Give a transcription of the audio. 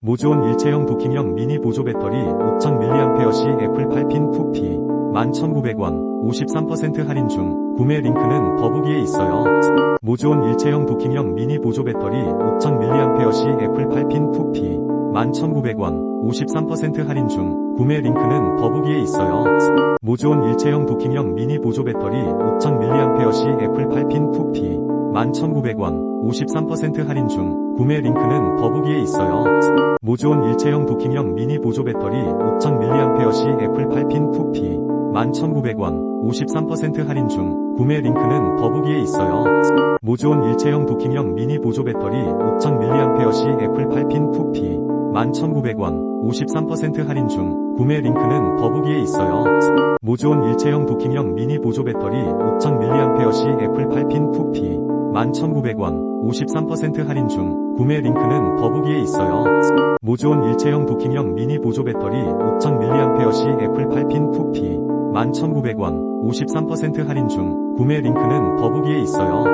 모주온 일체형 도킹형 미니 보조 배터리 5000mAh 애플 8핀 2P 11,900원 53% 할인 중 구매 링크는 더보기에 있어요. 모주온 일체형 도킹형 미니 보조 배터리 5000mAh 애플 8핀 2P 11,900원 53% 할인 중 구매 링크는 더보기에 있어요. 모주온 일체형 도킹형 미니 보조 배터리 5000mAh 애플 8핀 2P 11,900원 53% 할인 중 구매 링크는 더보기에 있어요. 모주온 일체형 도킹형 미니 보조 배터리 5000mAh 애플 8핀 2P 11,900원 53% 할인 중 구매 링크는 더보기에 있어요. 모주온 일체형 도킹형 미니 보조 배터리 5000mAh 애플 8핀 2P 11,900원 53% 할인 중 구매 링크는 더보기에 있어요. 모주온 일체형 도킹형 미니 보조 배터리 5000mAh 애플 8핀 2P 11,900원 53% 할인 중 구매 링크는 더보기에 있어요. 모주온 일체형 도킹형 미니 보조 배터리 5000mAh 애플 8핀 2P 11,900원 53% 할인 중 구매 링크는 더보기에 있어요.